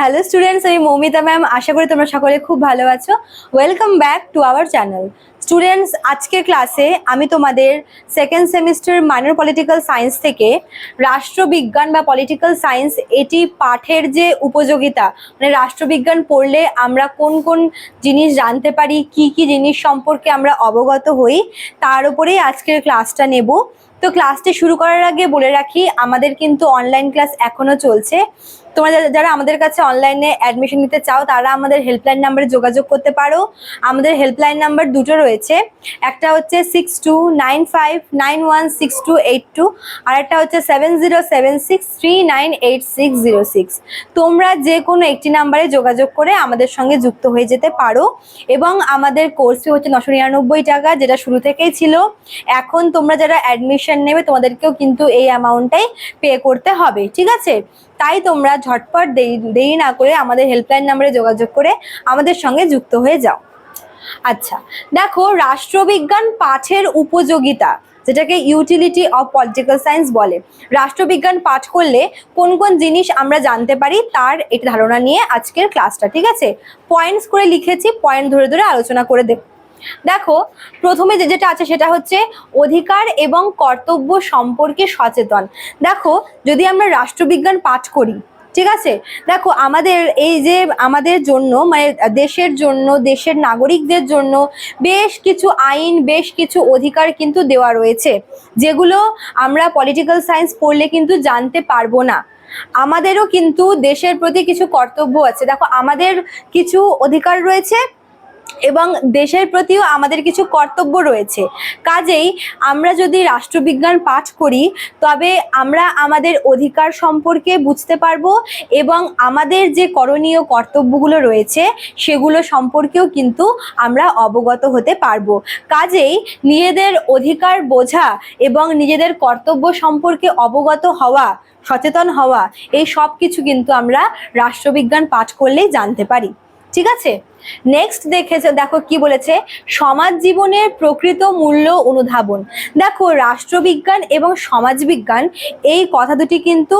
Hello students আমি Moumita ma'am আশা করি তোমরা সকলে খুব ভালো আছো। Welcome back to our channel students আজকের ক্লাসে আমি তোমাদের second semester minor political science থেকে রাষ্ট্রবিজ্ঞান বা পলিটিক্যাল সায়েন্স এটি পাঠের যে উপযোগিতা মানে রাষ্ট্রবিজ্ঞান পড়লে আমরা কোন কোন জিনিস জানতে পারি, কি কি জিনিস সম্পর্কে আমরা অবগত হই, তার উপরেই আজকের ক্লাসটা নেব। তো ক্লাসটি শুরু করার আগে বলে রাখি, আমাদের কিন্তু অনলাইন ক্লাস এখনও চলছে। তোমরা যারা- আমাদের কাছে অনলাইনে অ্যাডমিশন নিতে চাও, তারা আমাদের হেল্পলাইন নাম্বারে যোগাযোগ করতে পারো। আমাদের হেল্পলাইন নাম্বার দুটো রয়েছে। একটা হচ্ছে six two nine five nine one six two eight two আর একটা হচ্ছে seven zero seven six three nine eight six zero six তোমরা যে কোনো একটি নাম্বারে যোগাযোগ করে আমাদের সঙ্গে যুক্ত হয়ে যেতে পারো। এবং আমাদের কোর্স হচ্ছে নশো নিরানব্বই টাকা, যেটা শুরু থেকেই ছিল। এখন তোমরা যারা অ্যাডমিশন নেবে, তোমাদেরকেও কিন্তু এই অ্যামাউন্টটাই পে করতে হবে, ঠিক আছে? তাই তোমরা ঝটপট দেরি না করে আমাদের হেল্পলাইন নাম্বারে যোগাযোগ করে আমাদের সঙ্গে যুক্ত হয়ে যাও। আচ্ছা দেখো রাষ্ট্রবিজ্ঞান পাঠের উপযোগিতা, যেটাকে ইউটিলিটি অফ পলিটিক্যাল সায়েন্স বলে। রাষ্ট্রবিজ্ঞান পাঠ করলে কোন কোন জিনিস আমরা জানতে পারি তার একটি ধারণা নিয়ে আজকের ক্লাসটা ঠিক আছে? পয়েন্টস করে লিখেছি পয়েন্ট ধরে ধরে আলোচনা করে দেব দেখো, প্রথমে যে যেটা আছে সেটা হচ্ছে অধিকার এবং কর্তব্য সম্পর্কে সচেতন। দেখো, যদি আমরা রাষ্ট্রবিজ্ঞান পাঠ করি, ঠিক আছে? দেখো, আমাদের এই যে আমাদের জন্য মানে দেশের জন্য, দেশের নাগরিকদের জন্য বেশ কিছু আইন, বেশ কিছু অধিকার কিন্তু দেওয়া রয়েছে, যেগুলো আমরা পলিটিক্যাল সায়েন্স পড়লে কিন্তু জানতে পারব না। আমাদেরও কিন্তু দেশের প্রতি কিছু কর্তব্য আছে। দেখো, আমাদের কিছু অধিকার রয়েছে এবং দেশের প্রতিও আমাদের কিছু কর্তব্য রয়েছে। কাজেই আমরা যদি রাষ্ট্রবিজ্ঞান পাঠ করি, তবে আমরা আমাদের অধিকার সম্পর্কে বুঝতে পারব এবং আমাদের যে করণীয় কর্তব্যগুলো রয়েছে, সেগুলো সম্পর্কেও কিন্তু আমরা অবগত হতে পারব। কাজেই নিজেদের অধিকার বোঝা এবং নিজেদের কর্তব্য সম্পর্কে অবগত হওয়া, সচেতন হওয়া, এই সব কিছু কিন্তু আমরা রাষ্ট্রবিজ্ঞান পাঠ করলেই জানতে পারি। ঠিক আছে? নেক্সট দেখেছে, দেখো কি বলেছে? সমাজ জীবনের প্রকৃত মূল্য অনুধাবন। দেখো, রাষ্ট্রবিজ্ঞান এবং সমাজবিজ্ঞান এই কথা দুটি কিন্তু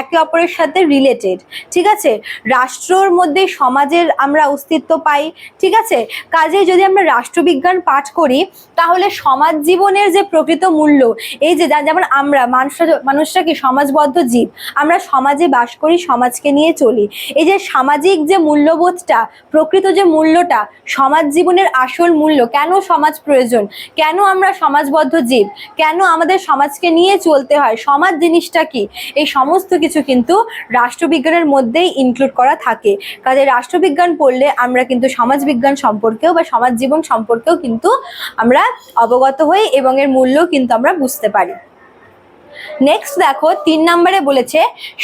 একে অপরের সাথে রিলেটেড ঠিক আছে? রাষ্ট্রর মধ্যে সমাজের আমরা অস্তিত্ব পাই, ঠিক আছে? কাজেই যদি আমরা রাষ্ট্রবিজ্ঞান পাঠ করি, তাহলে সমাজ জীবনের যে প্রকৃত মূল্য, এই যে, যেমন আমরা, মানুষরা মানুষরা কি সমাজবদ্ধ জীব? আমরা সমাজে বাস করি, সমাজকে নিয়ে চলি। এই যে সামাজিক যে মূল্যবোধটা, প্রকৃত যে মূল্যটা সমাজ জীবনের আসল মূল্য, কেন সমাজ প্রয়োজন? কেন আমরা সমাজবদ্ধ জীব? কেন আমাদের সমাজকে নিয়ে চলতে হয়? সমাজ জিনিসটা কি? এই সমস্ত কিছু কিন্তু রাষ্ট্রবিজ্ঞানের মধ্যেই ইনক্লুড করা থাকে। কাজে রাষ্ট্রবিজ্ঞান পড়লে আমরা কিন্তু সমাজবিজ্ঞান সম্পর্কেও বা সমাজ জীবন সম্পর্কেও কিন্তু আমরা অবগত হই এবং এর মূল্য কিন্তু আমরা বুঝতে পারি। নেক্সট দেখো, তিন নম্বরে বলেছে,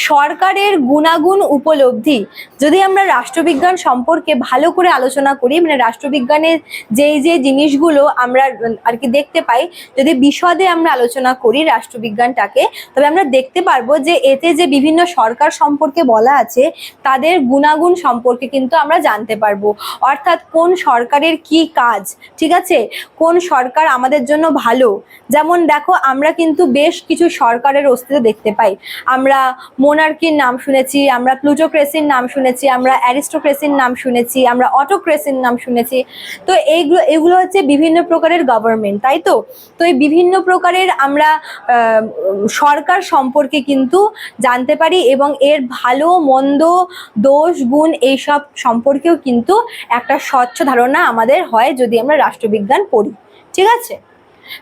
সরকারের গুণাগুণ উপলব্ধি। যদি আমরা রাষ্ট্রবিজ্ঞান সম্পর্কে ভালো করে আলোচনা করি মানে রাষ্ট্রবিজ্ঞানের যেই যে জিনিসগুলো আমরা আর কি দেখতে পাই, যদি বিশদে আমরা আলোচনা করি রাষ্ট্রবিজ্ঞানটাকে, তবে আমরা দেখতে পারব যে এতে যে বিভিন্ন সরকার সম্পর্কে বলা আছে, তাদের গুণাগুণ সম্পর্কে কিন্তু আমরা জানতে পারব। অর্থাৎ কোন সরকারের কি কাজ, ঠিক আছে? কোন সরকার আমাদের জন্য ভালো? যেমন দেখো, আমরা কিন্তু বেশ কিছু সরকারের অস্তিত্ব দেখতে পাই। আমরা মোনার্কির নাম শুনেছি, আমরা প্লুটোক্রেসির নাম শুনেছি, আমরা অ্যারিস্টোক্রেসির নাম শুনেছি, আমরা অটোক্রেসির নাম শুনেছি। তো এইগুলো, এগুলো হচ্ছে বিভিন্ন প্রকারের গভর্নমেন্ট তাই তো? তো এই বিভিন্ন প্রকারের আমরা সরকার সম্পর্কে কিন্তু জানতে পারি এবং এর ভালো, মন্দ, দোষ, গুণ এইসব সম্পর্কেও কিন্তু একটা স্বচ্ছ ধারণা আমাদের হয় যদি আমরা রাষ্ট্রবিজ্ঞান পড়ি। ঠিক আছে?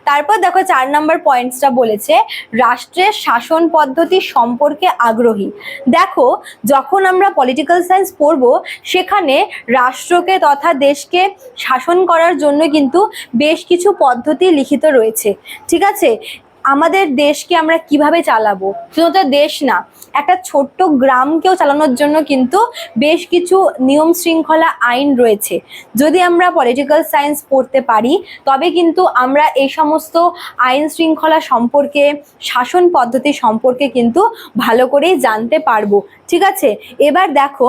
তারপর দেখো চার নম্বর পয়েন্টসটা বলেছে, রাষ্ট্রের শাসন পদ্ধতি সম্পর্কে আগ্রহী। দেখো, যখন আমরা পলিটিক্যাল সায়েন্স পড়ব, সেখানে রাষ্ট্রকে তথা দেশকে শাসন করার জন্য কিন্তু বেশ কিছু পদ্ধতি লিখিত রয়েছে। ঠিক আছে? আমাদের দেশকে আমরা কীভাবে চালাবো? শুধুমাত্র দেশ না, একটা ছোট্ট গ্রামকেও চালানোর জন্য কিন্তু বেশ কিছু নিয়ম শৃঙ্খলা আইন রয়েছে। যদি আমরা পলিটিক্যাল সায়েন্স পড়তে পারি, তবে কিন্তু আমরা এই সমস্ত আইন শৃঙ্খলা সম্পর্কে, শাসন পদ্ধতি সম্পর্কে কিন্তু ভালো করেই জানতে পারব। ঠিক আছে? এবার দেখো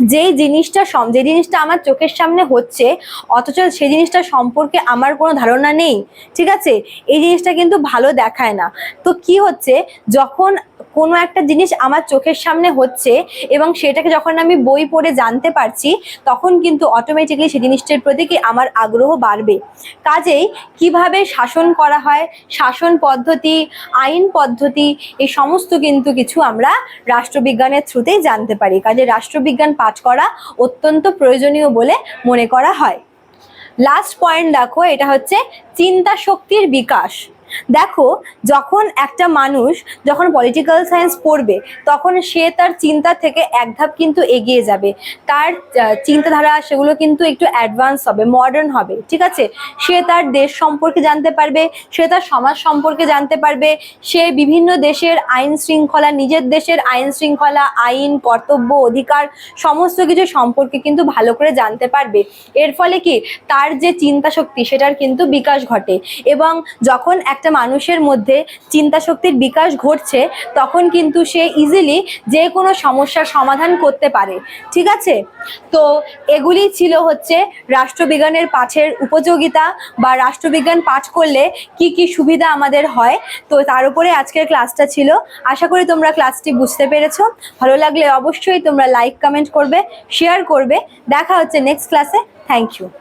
যেই জিনিসটা সম- যে জিনিসটা আমার চোখের সামনে হচ্ছে, অথচ সেই জিনিসটা সম্পর্কে আমার কোনো ধারণা নেই, ঠিক আছে? এই জিনিসটা কিন্তু ভালো দেখায় না। তো কি হচ্ছে, যখন কোনো একটা জিনিস আমার চোখের সামনে হচ্ছে এবং সেটাকে যখন আমি বই পড়ে জানতে পারছি, তখন কিন্তু অটোমেটিকলি সেই জিনিসটার প্রতি কি আমার আগ্রহ বাড়বে। কাজেই কীভাবে শাসন করা হয়, শাসন পদ্ধতি, আইন পদ্ধতি এই সমস্ত কিন্তু কিছু আমরা রাষ্ট্রবিজ্ঞানের থ্রুতেই জানতে পারি। কাজে রাষ্ট্রবিজ্ঞান পাঠ করা অত্যন্ত প্রয়োজনীয় বলে মনে করা হয়। লাস্ট পয়েন্ট দেখো, এটা হচ্ছে চিন্তা শক্তির বিকাশ। দেখো, যখন একটা মানুষ যখন পলিটিক্যাল সায়েন্স পড়বে, তখন সে তার চিন্তা থেকে এক ধাপ কিন্তু এগিয়ে যাবে। তার চিন্তাধারা সেগুলো কিন্তু একটু অ্যাডভান্স হবে মডার্ন হবে, ঠিক আছে? সে তার দেশ সম্পর্কে জানতে পারবে, সে তার সমাজ সম্পর্কে জানতে পারবে, সে বিভিন্ন দেশের আইন শৃঙ্খলা, নিজের দেশের আইন শৃঙ্খলা, আইন, কর্তব্য, অধিকার, সমস্ত কিছু সম্পর্কে কিন্তু ভালো করে জানতে পারবে। এর ফলে কি? তার যে চিন্তা শক্তি সেটার কিন্তু বিকাশ ঘটে। এবং যখন একটা মানুষের মধ্যে চিন্তা শক্তির বিকাশ ঘটছে, তখন কিন্তু সে ইজিলি যে কোনো সমস্যার সমাধান করতে পারে। ঠিক আছে? তো এগুলি ছিল হচ্ছে রাষ্ট্রবিজ্ঞানের পাঠের উপযোগিতা বা রাষ্ট্রবিজ্ঞান পাঠ করলে কি কি সুবিধা আমাদের হয়। তো তার উপরে আজকের ক্লাসটা ছিল। আশা করি তোমরা ক্লাসটি বুঝতে পেরেছ। ভালো লাগলে অবশ্যই তোমরা লাইক, কমেন্ট করবে শেয়ার করবে। দেখা হচ্ছে নেক্সট ক্লাসে থ্যাংক ইউ